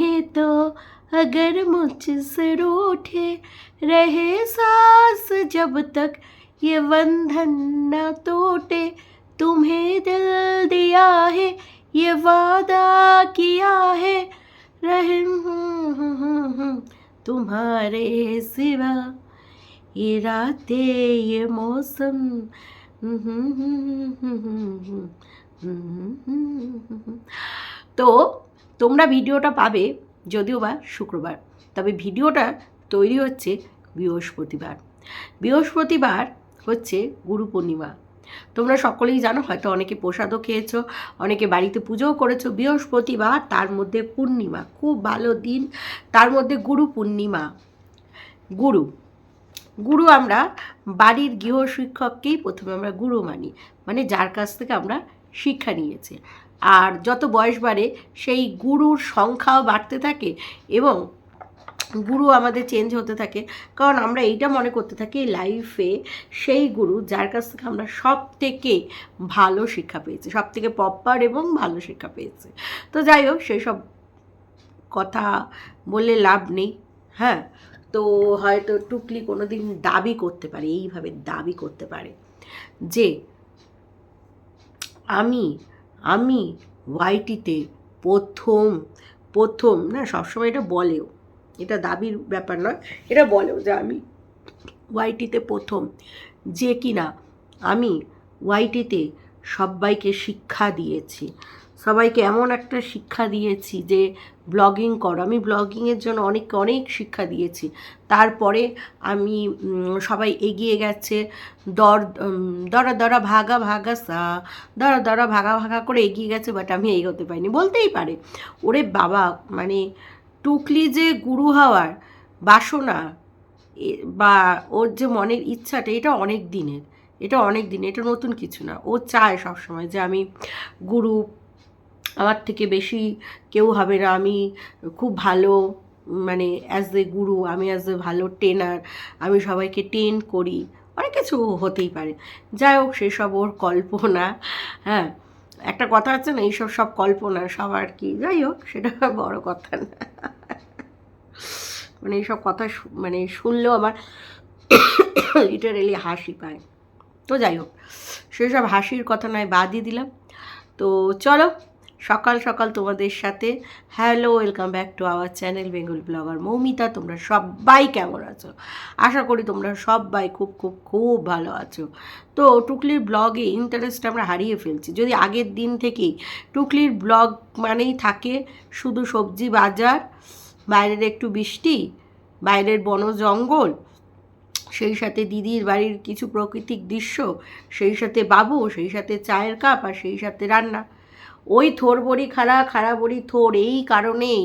तुम्हें तो अगर मुझसे रूठे रहे सांस, जब तक ये बंधन न टूटे। तुम्हें दिल दिया है, ये वादा किया है। रहे, तुम्हारे सिवा ये रातें, ये मौसम। তো তোমরা ভিডিওটা পাবে যদিও বা শুক্রবার। তবে ভিডিওটা তৈরি হচ্ছে বৃহস্পতিবার। বৃহস্পতিবার হচ্ছে গুরু পূর্ণিমা। তোমরা সকলেই জানো, হয়তো অনেকে প্রসাদও খেয়েছো, অনেকে বাড়িতে পুজোও করেছ। বৃহস্পতিবার তার মধ্যে পূর্ণিমা, খুব ভালো দিন। তার মধ্যে গুরু পূর্ণিমা। গুরু। গুরু আমরা বাড়ির গৃহ শিক্ষককেই প্রথমে আমরা গুরু মানি। মানে যার কাছ থেকে আমরা শিক্ষা নিয়েছি। আর যত বয়স বাড়ে, সেই গুরুর সংখ্যাও বাড়তে থাকে এবং গুরু আমাদের চেঞ্জ হতে থাকে। কারণ আমরা এইটা মনে করতে থাকি লাইফে সেই গুরু যার কাছ থেকে আমরা সব থেকে ভালো শিক্ষা পেয়েছি সব থেকে প্রপার এবং ভালো শিক্ষা পেয়েছি। তো যাই হোক সেই সব কথা বলে লাভ নেই হ্যাঁ? তো হয়তো টুকলি কোনো দিন দাবি করতে পারে, এইভাবে দাবি করতে পারে যে আমি আমি ওয়াইটিতে প্রথম প্রথম, না, সবসময় এটা বলেও। এটা দাবির ব্যাপার নয়, এটা বলেও যে আমি ওয়াইটিতে প্রথম। যে কিনা আমি ওয়াইটিতে সবাইকে শিক্ষা দিয়েছি। সবাইকে এমন একটা শিক্ষা দিয়েছি যে ব্লগিং করো। আমি ব্লগিংয়ের জন্য অনেক অনেক শিক্ষা দিয়েছি। তারপরে আমি সবাই এগিয়ে গেছে। দর দরা দরা, ভাগা ভাগা, সা, দরা দরা, ভাগা ভাগা করে এগিয়ে গেছে বাট আমি এগোতে পারিনি। বলতেই পারে। ওরে বাবা মানে টুকলি যে গুরু হওয়ার বাসনা বা ওর যে মনের ইচ্ছাটা, এটা অনেক দিনের। এটা অনেক দিন এটা নতুন কিছু না। ও চায় সবসময় যে আমি গুরু আমার থেকে বেশি কেউ হবে না। আমি খুব ভালো মানে অ্যাজ এ গুরু আমি অ্যাজ এ ভালো ট্রেনার আমি সবাইকে ট্রেন করি। অনেক কিছু হতেই পারে। যাই হোক, সেসব ওর কল্পনা। হ্যাঁ একটা কথা আছে না, এইসব সব কল্পনা সবার কি। যাই হোক, সেটা বড় কথা না। মানে এইসব কথা মানে শুনলেও আমার লিটারেলি হাসি পায়। তো যাই হোক, সেসব হাসির কথা নয়, বাদই দিলাম। তো চলো সকাল সকাল তোমাদের সাথে। Hello welcome back to our channel Bengal blogger Moumita তোমরা সবাই কেমন আছো? আশা করি তোমরা সবাই খুব খুব খুব ভালো আছো। তো টুকলির ব্লগে ইন্টারেস্ট আমরা হারিয়ে ফেলছি। যদি আগের দিন থেকেই টুকলির ব্লগ মানেই থাকে শুধু সবজি বাজার, বাইরের একটু বৃষ্টি, বাইরের বন জঙ্গল, সেই সাথে দিদির বাড়ির কিছু প্রাকৃতিক দৃশ্য, সেই সাথে বাবু, সেই সাথে চায়ের কাপ আর সেই সাথে রান্না। ওই থোর বড়ি খাড়া খাড়া বড়ি থোর, এই কারণেই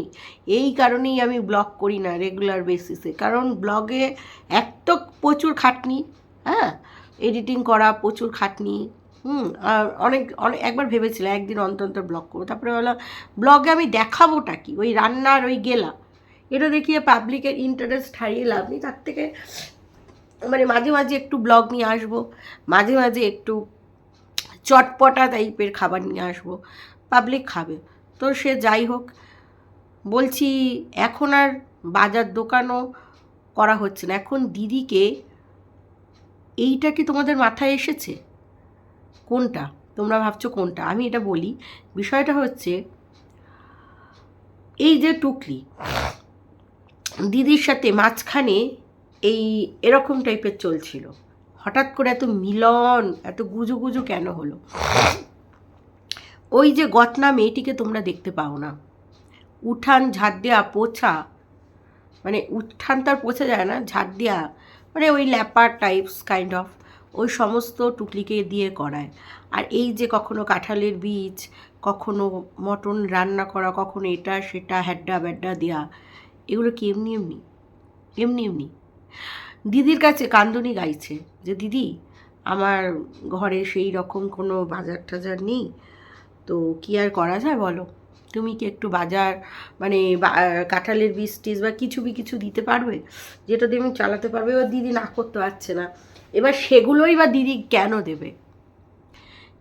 এই কারণেই আমি ব্লগ করি না রেগুলার বেসিসে কারণ ব্লগে এক তো প্রচুর খাটনি হ্যাঁ? এডিটিং করা, প্রচুর খাটনি, হুম? আর অনেক অনেক, একবার ভেবেছিলাম, একদিন অন্তর অন্তর ব্লগ করব। তারপরে বললাম, ব্লগে আমি দেখাবোটা কি? ওই রান্নার ওই গেলা। এটা দেখিয়ে পাবলিকের ইন্টারেস্ট হারিয়ে লাভ নেই। তার থেকে মানে মাঝে মাঝে একটু ব্লগ নিয়ে আসব, মাঝে মাঝে একটু চটপটা টাইপের খাবার নিয়ে আসব। পাবলিক খাবে। তো সে যাই হোক, বলছি এখন আর বাজার দোকানও করা হচ্ছে না। এখন দিদিকে এইটা কি তোমাদের মাথায় এসেছে? কোনটা? তোমরা ভাবছ কোনটা? আমি এটা বলি। বিষয়টা হচ্ছে, এই যে টুকলি, দিদির সাথে মাঝখানে এই এরকম টাইপের চলছিল। হঠাৎ করে এত মিলন, এত গুজু গুজু কেন হলো? ওই যে গতনা মেয়েটিকে তোমরা দেখতে পাও না। উঠান ঝাড় দেওয়া পোছা মানে উঠান তার পোছা যায় না ঝাড় দেওয়া মানে ওই ল্যাপার টাইপস কাইন্ড অফ ওই সমস্ত টুকলিকে দিয়ে করায়। আর এই যে কখনো কাঁঠালের বীজ, কখনো মটন রান্না করা, কখনো এটা সেটা, হ্যাড্ডা ব্যাড্ডা দেওয়া এগুলো কি এমনি এমনি? এমনি এমনি। দিদির কাছে কান্দনি গাইছে যে, দিদি, আমার ঘরে সেই রকম কোনো বাজার টাজার নেই, তো কি আর করা যায় বলো? তুমি কি একটু বাজার মানে কাঁঠালের বীজ টিজ বা কিছু বি কিছু দিতে পারবে? যেটা দিয়ে আমি চালাতে পারবে। এবার দিদি না করতে পারছে না। এবার সেগুলোই বা দিদি কেন দেবে?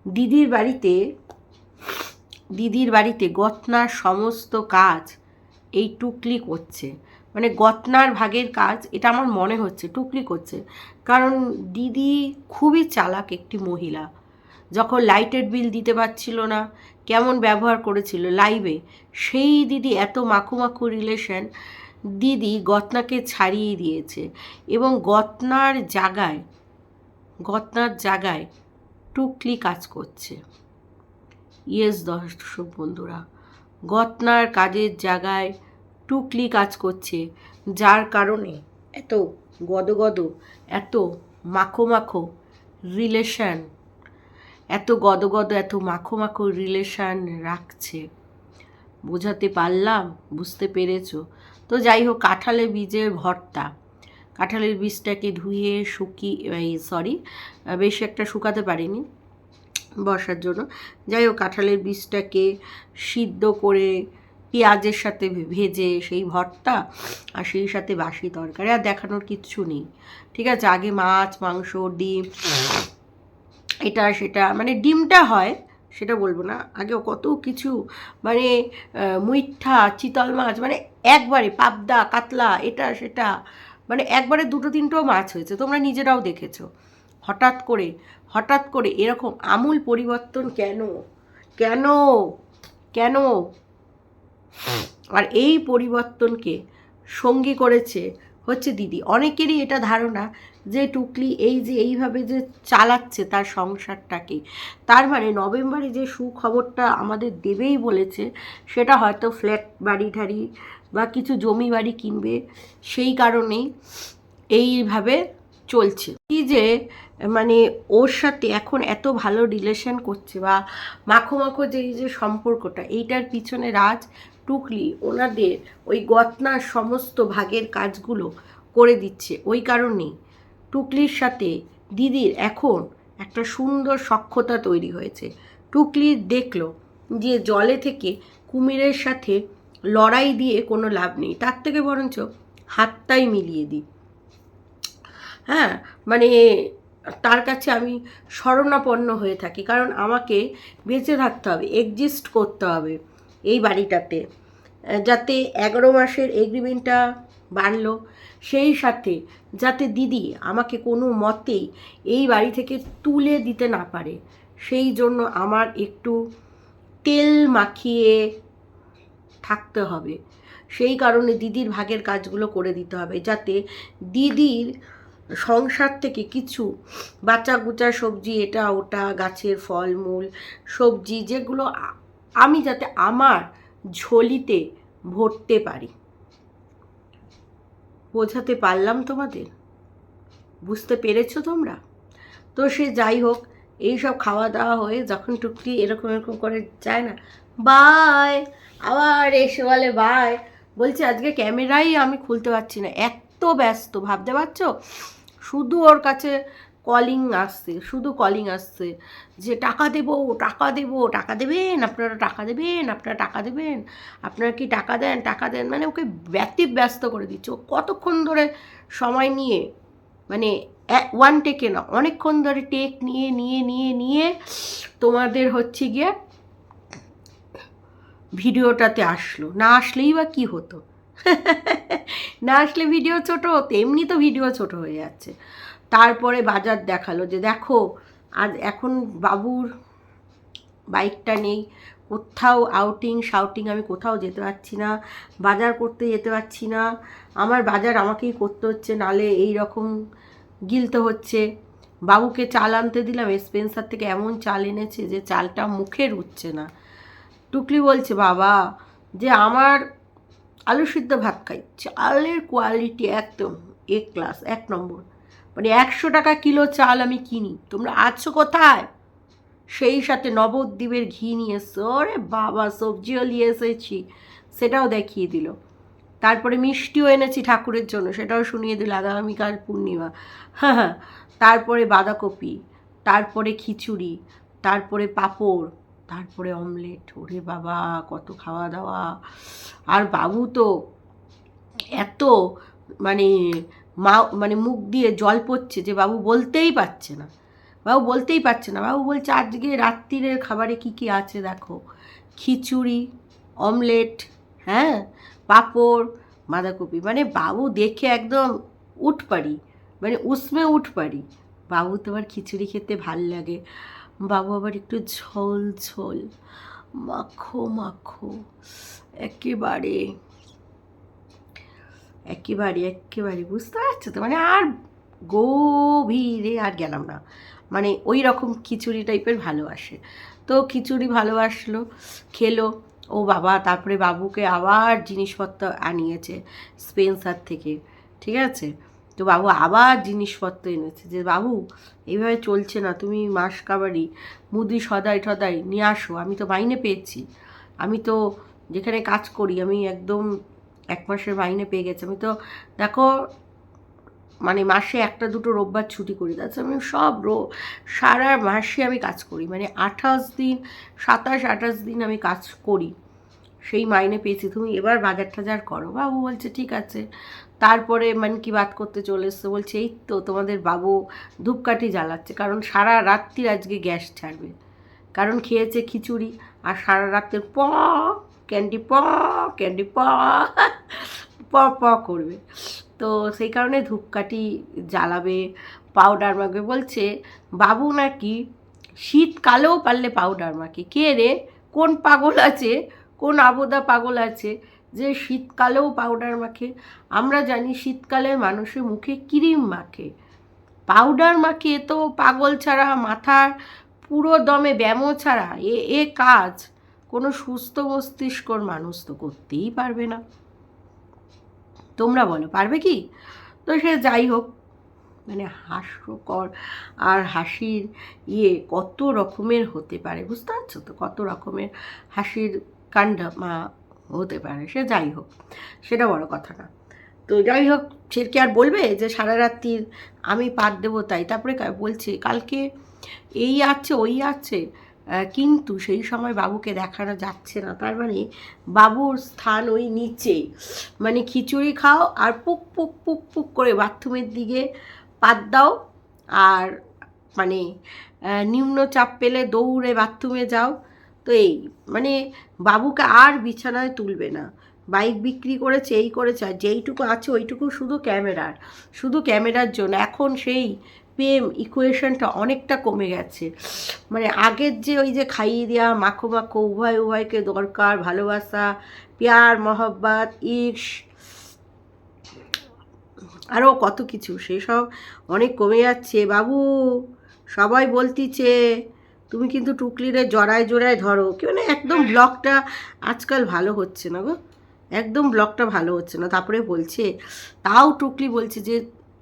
দিদির বাড়িতে দিদির বাড়িতে গতনার সমস্ত কাজ এই টুকলি করছে। মানে গতনার ভাগের কাজ, এটা আমার মনে হচ্ছে, টুকলি করছে। কারণ দিদি খুবই চালাক একটি মহিলা। যখন লাইটের বিল দিতে পারছিল না, কেমন ব্যবহার করেছিল লাইভে সেই দিদি এত মাখু মাখু রিলেশন দিদি গতনাকে ছাড়িয়ে দিয়েছে। এবং গতনার জায়গায় গতনার জায়গায় টুকলি কাজ করছে। ইয়েস দর্শক বন্ধুরা, গতনার কাজের জায়গায় টুকলি কাজ করছে। যার কারণে এত গদগদ, এত মাখো মাখো রিলেশান এত গদগদ, এত মাখো মাখো রিলেশান রাখছে। বোঝাতে পারলাম? বুঝতে পেরেছ? তো যাই হোক, কাঁঠালের বীজের ভর্তা। কাঁঠালের বীজটাকে ধুয়ে, শুকিয়ে সরি বেশি একটা শুকাতে পারিনি বসার জন্য। যাই হোক, কাঁঠালের বীজটাকে সিদ্ধ করে পেঁয়াজের সাথে ভেজে সেই ভর্তা আর সেই সাথে বাসি তরকারি আর দেখানোর কিচ্ছু নেই। ঠিক আছে? আগে মাছ, মাংস, ডিম এটা, সেটা মানে ডিমটা হয়, সেটা বলব না। আগে কত কিছু মানে মুইঠা চিতল মাছ মানে একবারে পাবদা, কাতলা, এটা, সেটা মানে একবারে দুটো, তিনটেও মাছ হয়েছে। তোমরা নিজেরাও দেখেছ। হঠাৎ করে হঠাৎ করে এরকম আমূল পরিবর্তন কেন? কেন? কেন? আর এই পরিবর্তনকে সঙ্গী করেছে হচ্ছে দিদি। অনেকেরই এটা ধারণা যে টুকলি এই যে এইভাবে যে চালাচ্ছে তার সংসারটাকে, তার মানে নভেম্বরে যে সুখবরটা আমাদের দেবেই বলেছে, সেটা হয়তো ফ্ল্যাট বাড়ি ঠাড়ি বা কিছু জমি বাড়ি কিনবে, সেই কারণেই এইভাবে চলছে। কি যে মানে ওর সাথে এখন এত ভালো রিলেশন করছে বা মাখো মাখো যে এই যে সম্পর্কটা, এইটার পিছনে রাজ টুকলি ওনাদের ওই গতনার সমস্ত ভাগের কাজগুলো করে দিচ্ছে। ওই কারণেই টুকলির সাথে দিদির এখন একটা সুন্দর সখ্যতা তৈরি হয়েছে। টুকলি দেখল যে জলে থেকে কুমিরের সাথে লড়াই দিয়ে কোনো লাভ নেই। তার থেকে বরঞ্চ হাতটাই মিলিয়ে দিই। হ্যাঁ মানে তার কাছে আমি শরণাপন্ন হয়ে থাকি। কারণ আমাকে বেঁচে থাকতে হবে এক্সিস্ট করতে হবে। এই বাড়িটাতে। যাতে এগারো মাসের এগ্রিমেন্টটা বাড়লো, সেই সাথে যাতে দিদি আমাকে কোনো মতেই এই বাড়ি থেকে তুলে দিতে না পারে, সেই জন্য আমার একটু তেল মাখিয়ে থাকতে হবে। সেই কারণে দিদির ভাগের কাজগুলো করে দিতে হবে, যাতে দিদির সংসার থেকে কিছু বাচ্চা গুচা সবজি, এটা ওটা, গাছের ফলমূল, সবজি যেগুলো আমি যাতে আমার ঝোলিতে ভরতে পারি। বোঝাতে পারলাম তোমাদের? বুঝতে পেরেছ তোমরা? তো সে যাই হোক, এই সব খাওয়া দাওয়া হয়ে যখন টুকটি এরকম এরকম করে যায় না, বাই, আবার এসে বলে, বাই। বলছে, আজকে ক্যামেরাই আমি খুলতে পারছি না। এত ব্যস্ত, ভাবতে পারছ? শুধু ওর কাছে কলিং আসছে, শুধু কলিং আসছে, যে টাকা দেবো টাকা দেবো, টাকা দেবেন, আপনারা টাকা দেবেন, আপনারা টাকা দেবেন, আপনারা কি টাকা দেন টাকা দেন মানে ওকে ব্যতীত ব্যস্ত করে দিচ্ছে। ও কতক্ষণ ধরে সময় নিয়ে মানে ওয়ান টেকে না, অনেকক্ষণ ধরে টেক নিয়ে নিয়ে নিয়ে নিয়ে তোমাদের হচ্ছে গিয়ে ভিডিওটাতে আসলো। না আসলেই বা কি হতো? না আসলে ভিডিও ছোট হতো, এমনি তো ভিডিও ছোট হয়ে যাচ্ছে। তারপরে বাজার দেখাল যে দেখো, আর এখন বাবুর বাইকটা নেই। কোথাও আউটিং শাউটিং আমি কোথাও যেতে পারছি না, বাজার করতে যেতে পারছি না। আমার বাজার আমাকেই করতে হচ্ছে, নালে এই রকম গিলতে হচ্ছে। বাবুকে চাল আনতে দিলাম স্পেন্সার থেকে এমন চাল এনেছে যে চালটা মুখে রুচ্ছে না। টুকলি বলছে, বাবা, যে আমার আলু সিদ্ধ ভাত খাই, চালের কোয়ালিটি একদম এ ক্লাস এক নম্বর। মানে একশো টাকা কিলো চাল আমি কিনি। তোমরা আছো কোথায়? সেই সাথে নবদ্বীপের ঘি নিয়ে এসছো। ওরে বাবা, সবজিও নিয়ে এসেছি। সেটাও দেখিয়ে দিল। তারপরে মিষ্টিও এনেছি ঠাকুরের জন্য, সেটাও শুনিয়ে দিল আগামীকাল পূর্ণিমা। হ্যাঁ হ্যাঁ। তারপরে বাঁধাকপি, তারপরে খিচুড়ি, তারপরে পাঁপড়, তারপরে অমলেট। ওরে বাবা, কত খাওয়া দাওয়া আর বাবু তো এত মানে মা মানে মুখ দিয়ে জল পড়ছে যে বাবু বলতেই পারছে না। বাবু বলতেই পারছে না। বাবু বলছে, আজকে রাত্রিরের খাবারে কি কি আছে দেখো? খিচুড়ি, অমলেট হ্যাঁ পাঁপড়, বাঁধাকপি। মানে বাবু দেখে একদম উঠ পারি মানে উসমে উঠ পারি বাবু তোমার খিচুড়ি খেতে ভালো লাগে। বাবু আবার একটু ঝোল ঝোল, মাখো মাখো, একেবারে একেবারে একেবারে, বুঝতে পারছ তো? মানে আর গভীরে আর গেলাম না। মানে ওই রকম খিচুড়ি টাইপের ভালোবাসে। তো খিচুড়ি ভালোবাসলো, খেলো, ও বাবা তারপরে বাবুকে আবার জিনিসপত্র আনিয়েছে স্পেন্সার থেকে, ঠিক আছে? তো বাবু আবার জিনিসপত্র এনেছে যে, বাবু, এইভাবে চলছে না, তুমি মাস কাবারি মুদি সদাই টদাই নিয়ে আসো, আমি তো মাইনে পেয়েছি। আমি তো যেখানে কাজ করি, আমি একদম এক মাসের মাইনে পেয়ে গেছি। আমি তো দেখো মানে মাসে একটা দুটো রোববার ছুটি করি। তাছাড়া আমি সব রো, সারা মাসে আমি কাজ করি। মানে আঠাশ দিন, সাতাশ, আঠাশ দিন আমি কাজ করি। সেই মাইনে পেয়েছি। তুমি এবার বাজার টাজার করো। বাবু বলছে, ঠিক আছে। তারপরে মানে কি বাত করতে চলে এসছে? বলছে, এই তো তোমাদের বাবু ধূপকাঠি জ্বালাচ্ছে। কারণ সারা রাত্রির আজকে গ্যাস ছাড়বে। কারণ খেয়েছে খিচুড়ি আর সারা রাত্রের প ক্যান্ডি প ক্যান্ডি প প প করবে। তো সেই কারণে ধূপকাঠি জ্বালাবে পাউডার মাখবে। বলছে, বাবু নাকি শীতকালেও পারলে পাউডার মাখে। কে রে? কোন পাগল আছে? কোন আবদা পাগল আছে যে শীতকালেও পাউডার মাখে? আমরা জানি শীতকালে মানুষের মুখে ক্রিম মাখে। পাউডার মাখে তো পাগল ছাড়া, মাথার পুরো দমে ব্যামো ছাড়া। এ এ কাজ। কোনো সুস্থ মস্তিষ্কর মানুষ তো করতেই পারবে না। তোমরা বলো, পারবে কি? তো সে যাই হোক মানে হাস্যকর আর হাসির ইয়ে কত রকমের হতে পারে, বুঝতে পারছ তো? কত রকমের হাসির কাণ্ড হতে পারে, সে যাই হোক, সেটা বড় কথা না। তো যাই হোক, সে কি আর বলবে যে সারা রাত্রির আমি পার দেবো তাই? তারপরে বলছে, কালকে এই আছে, ওই আছে কিন্তু সেই সময় বাবুকে দেখানো যাচ্ছে না। তার মানে বাবুর স্থান ওই নিচে মানে খিচুড়ি খাও আর পুক পুক পুক পুক করে বাথরুমের দিকে পাত দাও আর মানে নিম্নচাপ পেলে দৌড়ে বাথরুমে যাও। তো এই মানে বাবুকে আর বিছানায় তুলবে না। বাইক বিক্রি করেছে, এই করেছে, আর যেইটুকু আছে ওইটুকু শুধু ক্যামেরার। শুধু ক্যামেরার জন্য। এখন সেই প্রেম ইকুয়েশনটা অনেকটা কমে গেছে। মানে আগের যে ওই যে খাইয়ে দেওয়া মাখো মাখো উভয় উভয়কে দরকার ভালোবাসা প্যার মহব্বত ইস আরও কত কিছু সেসব অনেক কমে যাচ্ছে। বাবু সবাই বলতিছে তুমি কিন্তু টুকলিরে জড়ায় জোড়ায় ধরো। কি মানে একদম ব্লগটা আজকাল ভালো হচ্ছে না গো। একদম ব্লগটা ভালো হচ্ছে না। তারপরে বলছে তাও টুকলি বলছে যে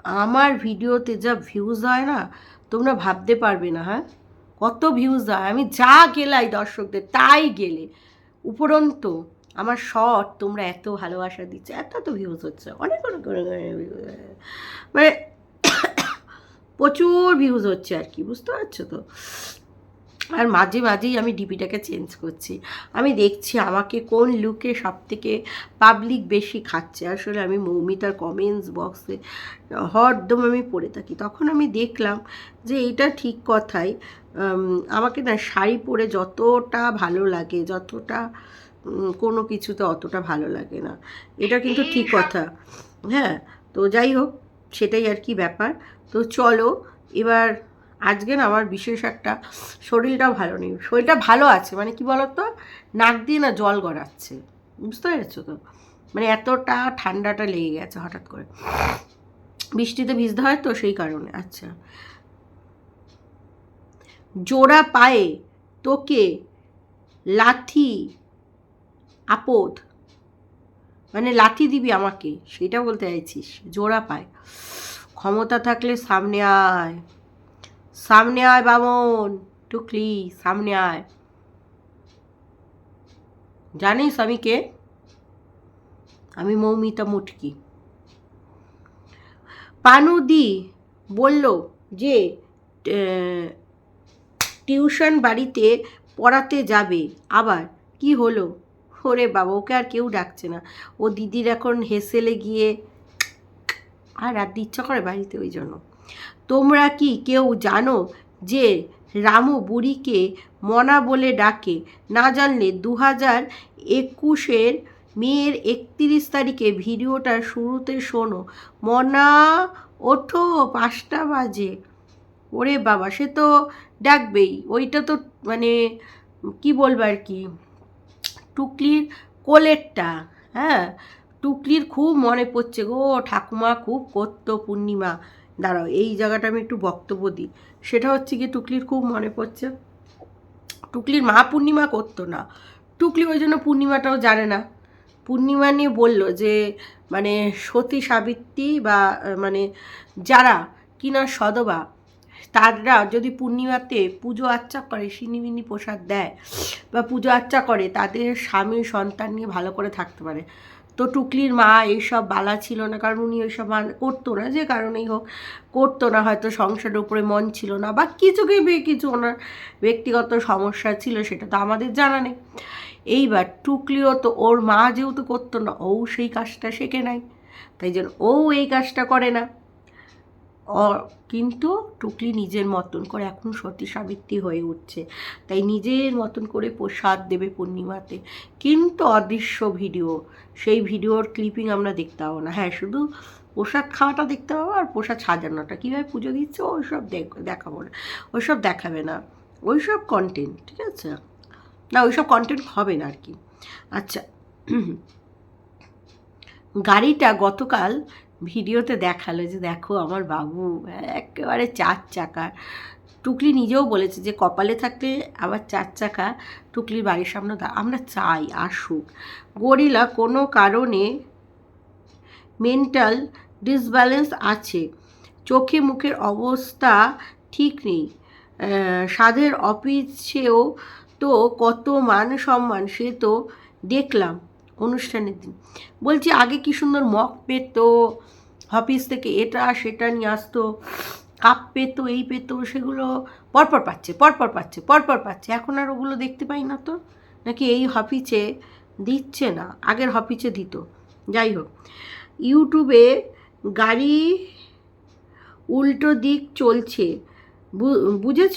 আমার ভিডিওতে যা ভিউজ হয় না, তোমরা ভাবতে পারবে না হ্যাঁ? কত ভিউজ হয়? আমি যা গেলাই দর্শকদের, তাই গেলে। উপরন্ত, আমার শট তোমরা এত ভালোবাসা দিচ্ছে, এত এত ভিউজ হচ্ছে, অনেক অনেক মানে প্রচুর ভিউজ হচ্ছে আর কি, বুঝতে পারছ তো? আর মাঝে মাঝেই আমি ডিপিটাকে চেঞ্জ করছি। আমি দেখছি আমাকে কোন লুকে সব থেকে পাবলিক বেশি খাচ্ছে। আসলে আমি মৌমিতার কমেন্টস বক্সে হরদম আমি পড়ে থাকি। তখন আমি দেখলাম যে এটা ঠিক কথাই। আমাকে না শাড়ি পরে যতটা ভালো লাগে, যতটা কোনো কিছুতে অতটা ভালো লাগে না। এটা কিন্তু ঠিক কথা। হ্যাঁ তো যাই হোক, সেটাই আর কি ব্যাপার। তো চলো, এবার আজকে না আমার বিশেষ একটা শরীরটাও ভালো নেই। শরীরটা ভালো আছে মানে কি বলতো? নাক দিয়ে না জল গড়াচ্ছে। বুঝতে পেরেছ তো? মানে এতটা ঠান্ডাটা লেগে গেছে হঠাৎ করে। বৃষ্টিতে ভিজতে হয় তো সেই কারণে। আচ্ছা। জোড়া পায়ে তোকে লাথি আপদ। মানে লাথি দিবি আমাকে, সেটা বলতে চাইছিস। জোড়া পায়। ক্ষমতা থাকলে সামনে আয়। সামনে আয় বামন টুকলি সামনে আয়। জানিস আমি কে? আমি মৌমিতা মুটকি। পানুদি বলল যে টিউশন বাড়িতে পড়াতে যাবে। আবার কি হলো? ওরে বাবা, ওকে আর কেউ ডাকছে না। ও দিদির এখন হেসেলে গিয়ে আর রাত ইচ্ছা করে বাড়িতে ওই জন্য। তোমরা কি কেউ জানো যে রামু বুড়িকে মনা বলে ডাকে? না জানলে দু হাজার একুশের মেয়ের একত্রিশ তারিখে ভিডিওটা শুরুতে শোনো। মনা, ওঠো, পাঁচটা বাজে। ওরে বাবা, সে তো ডাকবেই। ওইটা তো মানে কি বলব আর কি? টুকলির কোলেরটা হ্যাঁ? টুকলির খুব মনে পড়ছে গো। ঠাকুমা খুব করতো পূর্ণিমা। দাঁড়াও, এই জায়গাটা আমি একটু বক্তব্য দিই। সেটা হচ্ছে কি টুকলির খুব মনে পড়ছে। টুকলির মা পূর্ণিমা করতো না। টুকলি ওই জন্য পূর্ণিমাটাও জানে না। পূর্ণিমা নিয়ে বলল যে মানে সতী সাবিত্রী বা মানে যারা কিনা সদবা, তারা যদি পূর্ণিমাতে পুজো আর্চা করে সিনিমিনি প্রসাদ দেয় বা পুজো আর্চা করে, তাদের স্বামী সন্তান নিয়ে ভালো করে থাকতে পারে। তো টুকলির মা এইসব বালা ছিল না, কারণ উনি ওইসব করতো না, যে কারণেই হোক, করতো না, হয়তো সংসারের উপরে মন ছিল না, বা কিছু কিছু ওনার ব্যক্তিগত সমস্যা ছিল, সেটা তো আমাদের জানা নেই। এইবার টুকলিও তো, ওর মা যেহেতু করতো না, ও সেই কাজটা শেখে নাই, তাই জন্য ও এই কাজটা করে না। কিন্তু টুকলি নিজের মতন করে এখন সতী সাবিত্রী হয়ে উঠছে। তাই নিজের মতন করে প্রসাদ দেবে পূর্ণিমাতে। কিন্তু অদৃশ্য ভিডিও, সেই ভিডিওর ক্লিপিং আমরা দেখতে পাবো না। হ্যাঁ শুধু প্রসাদ খাওয়াটা দেখতে পাবো আর প্রসাদ সাজানোটা। কীভাবে পুজো দিচ্ছে ওইসব দেখ, দেখাবো না। ওইসব দেখাবে না। ওইসব কন্টেন্ট ঠিক আছে? না, ওইসব কন্টেন্ট হবে না আর কি। আচ্ছা গাড়িটা গতকাল ভিডিওতে দেখাল যে দেখো আমার বাবু একেবারে চার চাকার। টুকলি নিজেও বলেছে যে কপালে থাকলে আবার চার চাকা টুকলির বাড়ির সামনে আমরা চাই, আসুক। গরিলা কোনো কারণে মেন্টাল ডিসব্যালেন্স আছে। চোখে মুখের অবস্থা ঠিক নেই। সাধের অফিসেও তো কত মান সম্মান সে তো দেখলাম। অনুষ্ঠানের দিন। বলছি, আগে কি সুন্দর মগ পেতো? অফিস থেকে এটা, সেটা নিয়ে আসতো, কাপ পেতো, এই পেতো, সেগুলো পরপর পাচ্ছে পরপর পাচ্ছে পরপর পাচ্ছে। এখন আর ওগুলো দেখতে পাই না তো? নাকি এই হপিচে দিচ্ছে না? আগের হপিচে দিত। যাই হোক, ইউটিউবে গাড়ি উল্টো দিক চলছে। বুঝেছ?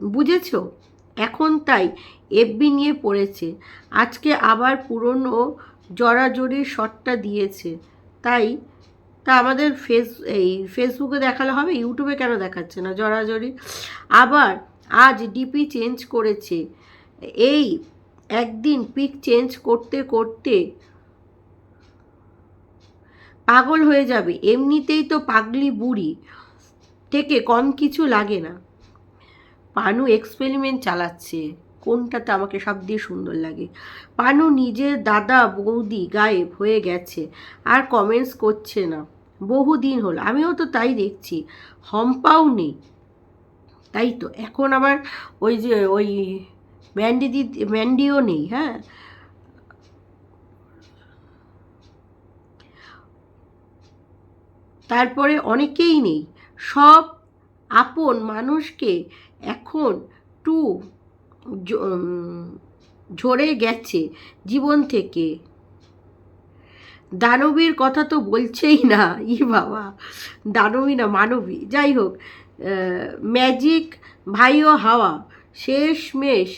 বুঝেছ? এখন তাই এফবি নিয়ে পড়েছে। আজকে আবার পুরনো জড়াজড়ির শটটা দিয়েছে। তাই তা আমাদের ফেস, এই ফেসবুকে দেখালে হবে ইউটিউবে কেন দেখাচ্ছে না জড়াজড়ি আবার আজ ডিপি চেঞ্জ করেছে। এই একদিন পিক চেঞ্জ করতে করতে পাগল হয়ে যাবে। এমনিতেই তো পাগলি বুড়ি। থেকে কম কিছু লাগে না। পানু এক্সপেরিমেন্ট চালাচ্ছে। কোনটাতে আমাকে সব দিয়ে সুন্দর লাগে? পানু নিজের দাদা বৌদি গায়েব হয়ে গেছে, আর কমেন্টস করছে না। বহুদিন হলো, আমিও তো তাই দেখছি, হম্পাও নেই। তাই তো, এখন আবার ওই যে ওই ম্যান্ডি দি ম্যান্ডিও নেই হ্যাঁ? তারপরে অনেকেই নেই। সব আপন মানুষকে এখন টু ঝরে গেছে জীবন থেকে। দানবীর কথা তো বলছেই না। ই বাবা, দানবী না মানবী। যাই হোক ম্যাজিক ভাইও হাওয়া শেষ মেশ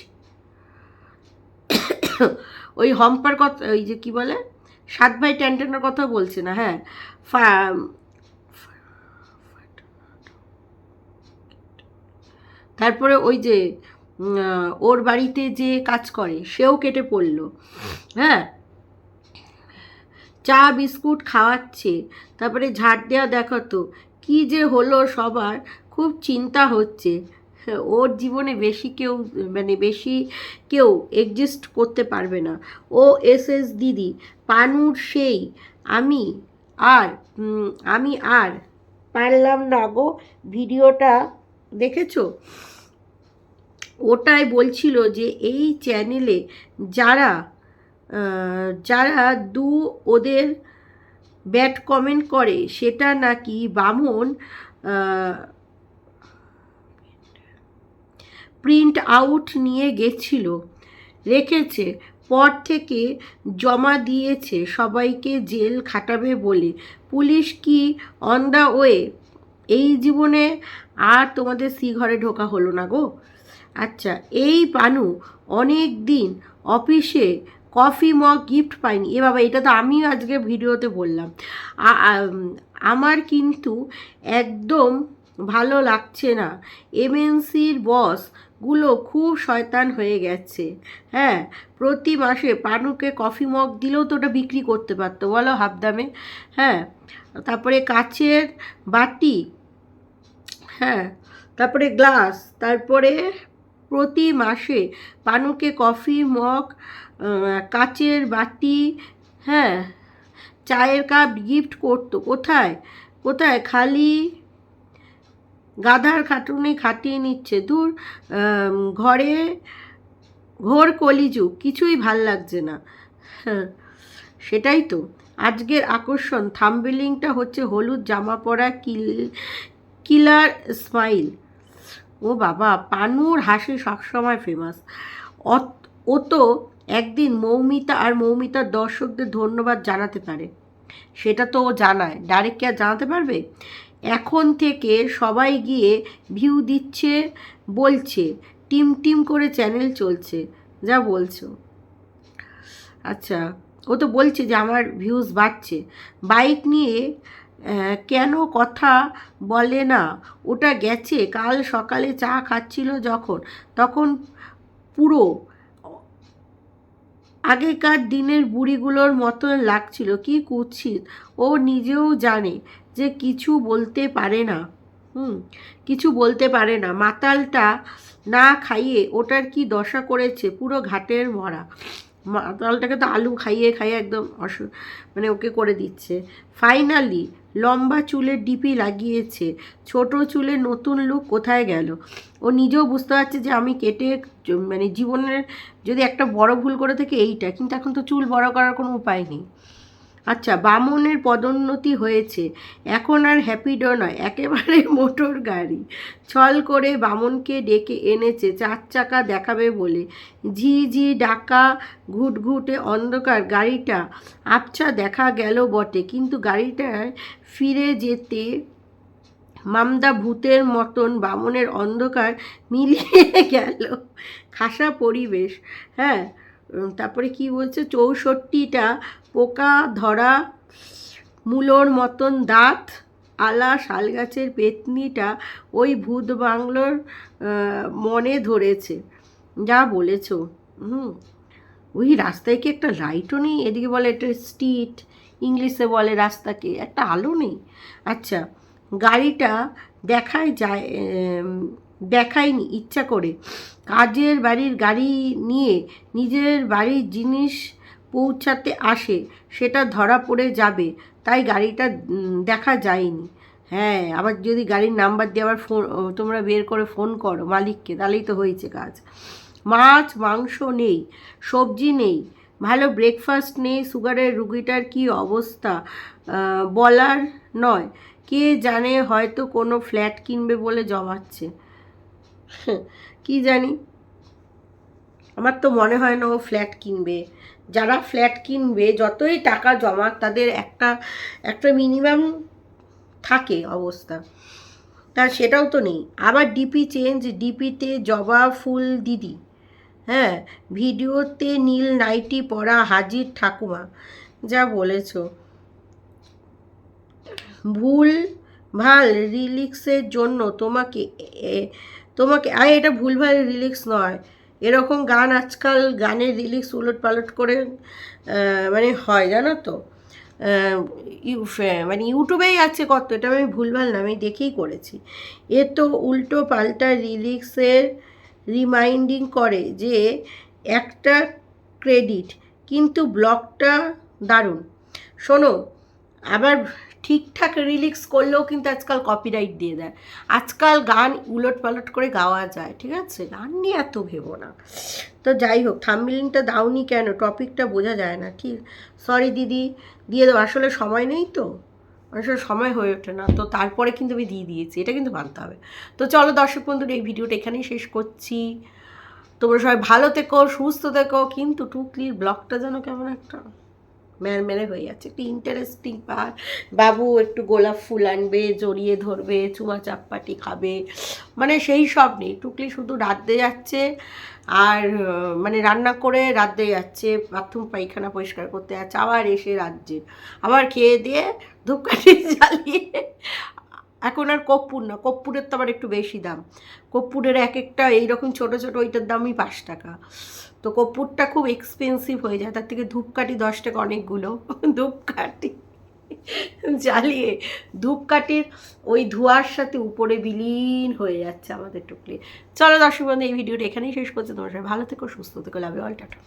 ওই হম্পার কথা, ওই যে কি বলে, সাত ভাই ট্যান্টেনের কথা বলছে না হ্যাঁ তারপরে ওই যে ওর বাড়িতে যে কাজ করে সেও কেটে পড়ল। হ্যাঁ? চা বিস্কুট খাওয়াচ্ছে তারপরে ঝাড় দেওয়া দেখাতো কি যে হলো সবার খুব চিন্তা হচ্ছে। হ্যাঁ, ওর জীবনে বেশি কেউ মানে বেশি কেউ এক্সিস্ট করতে পারবে না। ও এস এস দিদি পানুর সেই আমি আর আমি আর পারলাম না গো ভিডিওটা দেখেছ? ওটাই বলছিল যে এই চ্যানেলে যারা যারা দু ওদের ব্যাড কমেন্ট করে, সেটা নাকি বামন প্রিন্ট আউট নিয়ে গেছিল, রেখেছে, পর থেকে জমা দিয়েছে, সবাইকে জেল খাটাবে বলে। পুলিশ কি অন দ্য ওয়ে এই জীবনে আর তোমাদের সি ঘরে ঢোকা হলো না গো। আচ্ছা এই পানু অনেক দিন অফিসে কফি, মগ, গিফট পাইনি এ বাবা, এটা তো আমিও আজকে ভিডিওতে বললাম। আমার কিন্তু একদম ভালো লাগছে না। এমএনসির বসগুলো খুব শয়তান হয়ে গেছে। হ্যাঁ প্রতি মাসে পানুকে কফি, মগ দিলেও তো ওটা বিক্রি করতে পারতো। বলো হাফ দামে। হ্যাঁ তারপরে কাচের বাটি হ্যাঁ তারপরে গ্লাস, তারপরে প্রতি মাসে পানুকে কফি, মগ কাচের বাটি হ্যাঁ চায়ের কাপ গিফট করতো। কোথায়? কোথায়? খালি গাধার খাটুনি খাটিয়ে নিচ্ছে। দূর ঘরে ঘোর কলিযুগ, কিছুই ভালো লাগছে না। হ্যাঁ সেটাই তো। আজকের আকর্ষণ, থাম্বেলিংটা হচ্ছে হলুদ জামা পরা কিল কিলার স্মাইল ও বাবা, পানুর হাসি সবসময় ফেমাস ও তো একদিন মৌমিতা আর মৌমিতার দর্শকদের ধন্যবাদ জানাতে পারে। সেটা তো ও জানায়। ডাইরেক্ট কি আর জানাতে পারবে? এখন থেকে সবাই গিয়ে ভিউ দিচ্ছে, বলছে, টিম টিম করে চ্যানেল চলছে, যা বলছো। আচ্ছা ও তো বলছে যে আমার ভিউজ বাড়ছে। বাইক নিয়ে কেন কথা বলে না? ওটা গেছে, কাল সকালে চা খাচ্ছিল যখন। তখন পুরো আগেকার দিনের বুড়িগুলোর মতন লাগছিল। কি কুৎসিত। ও নিজেও জানে যে কিছু বলতে পারে না। হুম, কিছু বলতে পারে না। মাতালটা না খাইয়ে ওটার কি দশা করেছে? পুরো ঘাটের মরা। মাতালটাকে তো আলু খাইয়ে খাইয়ে একদম অস মানে ওকে করে দিচ্ছে। ফাইনালি লম্বা চুলে ডিপি লাগিয়েছে। ছোট চুলে নতুন লুক কোথায় গেল? ও নিজেও বুঝতে পারছে যে আমি কেটে মানে জীবনের যদি একটা বড় ভুল করে থাকে এইটা, কিন্তু এখন তো চুল বড় করার কোনো উপায় নেই। আচ্ছা বামনের পদোন্নতি হয়েছে। এখন আর হ্যাপিডো নয়, একেবারে মোটর গাড়ি। ছল করে বামনকে ডেকে এনেছে, চার চাকা দেখাবে বলে। ঝি ঝি, ডাকা, ঘুটঘুটে অন্ধকার, গাড়িটা আবছা দেখা গেল বটে, কিন্তু গাড়িটায় ফিরে যেতে মামদা ভূতের মতন বামনের অন্ধকার মিলিয়ে গেল। খাসা পরিবেশ হ্যাঁ? তারপরে কি বলছে? চৌষট্টিটা পোকা ধরা মূলোর মতন দাঁত, আলা, শালগাছের পেতনিটা ওই ভূত বাংলোর মনে ধরেছে। যা বলেছ। হুম। ওই রাস্তায় কি একটা লাইটও নেই? এদিকে বলে এটা স্ট্রিট ইংলিশে বলে রাস্তাকে। একটা আলো নেই। আচ্ছা গাড়িটা দেখায় যায় দেখায়নি, ইচ্ছা করে। কাজের বাড়ির গাড়ি নিয়ে নিজের বাড়ির জিনিস পৌঁছাতে আসে, সেটা ধরা পড়ে যাবে, তাই গাড়িটা দেখা যায়নি। হ্যাঁ আবার যদি গাড়ির নাম্বার দিয়ে আবার ফোন তোমরা বের করে ফোন করো মালিককে, তাহলেই তো হয়েছে কাজ। মাছ, মাংস নেই, সবজি নেই, ভালো ব্রেকফাস্ট নেই, সুগারের রুগীটার কি অবস্থা? বলার নয়। কে জানে হয়তো কোনো ফ্ল্যাট কিনবে বলে জমাচ্ছে কি জানি? আমার তো মনে হয় না ও ফ্ল্যাট কিনবে। যারা ফ্ল্যাট কিনবে, যতই টাকা জমা তাদের একটা একটা মিনিমাম থাকে অবস্থা। তা সেটাও তো নেই। আবার ডিপি চেঞ্জ ডিপিতে জবা ফুল দিদি। হ্যাঁ ভিডিওতে নীল নাইটি পরা হাজির ঠাকুমা, যা বলেছ। ভুল, ভালো, রিলিক্সের জন্য তোমাকে তোমাকে, আরে এটা ভুলভাল রিলিক্স নয়। এরকম গান আজকাল গানের রিলিক্স উলট পালট করে মানে হয়, জানো তো? মানে ইউটিউবেই আছে কত, এটা আমি ভুলভাল না, আমি দেখেই করেছি। এ তো উল্টো পাল্টা রিলিক্সের রিমাইন্ডিং করে যে একটা ক্রেডিট, কিন্তু ব্লগটা দারুণ। শোনো, আবার ঠিকঠাক রিলিক্স করলেও কিন্তু আজকাল কপিরাইট দিয়ে দেয়। আজকাল গান উলট পালট করে গাওয়া যায়, ঠিক আছে? গান নিয়ে এত ভেবো না। তো যাই হোক থাম্বিলিংটা দাওনি কেন? টপিকটা বোঝা যায় না, ঠিক? সরি দিদি, দিয়ে দেবো। আসলে সময় নেই তো? আসলে সময় হয়ে ওঠে না। তো তারপরে কিন্তু আমি দিয়ে দিয়েছি, এটা কিন্তু মানতে হবে। তো চলো দর্শক বন্ধুরা, এই ভিডিওটা এখানেই শেষ করছি। তোমরা সবাই ভালো থেকো, সুস্থ থেকো, কিন্তু টুকলির ব্লগটা যেন কেমন একটা ম্যারমেরে হয়ে যাচ্ছে। একটু ইন্টারেস্টিং পার বাবু একটু গোলাপ ফুল আনবে, জড়িয়ে ধরবে, চুমা চাপ্পাটি খাবে। মানে সেই সব নেই। টুকলি শুধু রাঁধতে যাচ্ছে আর মানে রান্না করে রাঁধতে যাচ্ছে। বাথরুম, পায়খানা পরিষ্কার করতে যাচ্ছে। আবার এসে রাজ্যে আবার খেয়ে দিয়ে ধূপকাঠি জ্বালিয়ে এখন আর কর্পূর না। কর্পূরের তো আবার একটু বেশি দাম। কর্পূরের এক একটা এইরকম ছোট ছোট ওইটার দামই পাঁচ টাকা। তো কর্পূরটা খুব এক্সপেন্সিভ হয়ে যায়। তার থেকে ধূপকাঠি দশ টাকা অনেকগুলো। ধূপকাঠি জ্বালিয়ে ধূপকাঠির ওই ধোঁয়ার সাথে উপরে বিলীন হয়ে যাচ্ছে আমাদের টুকলি। চলো দর্শক বন্ধু, এই ভিডিওটা এখানেই শেষ করছে। তোমার সবাই ভালো থেকো, সুস্থ থেকো লাভে অল টাটা।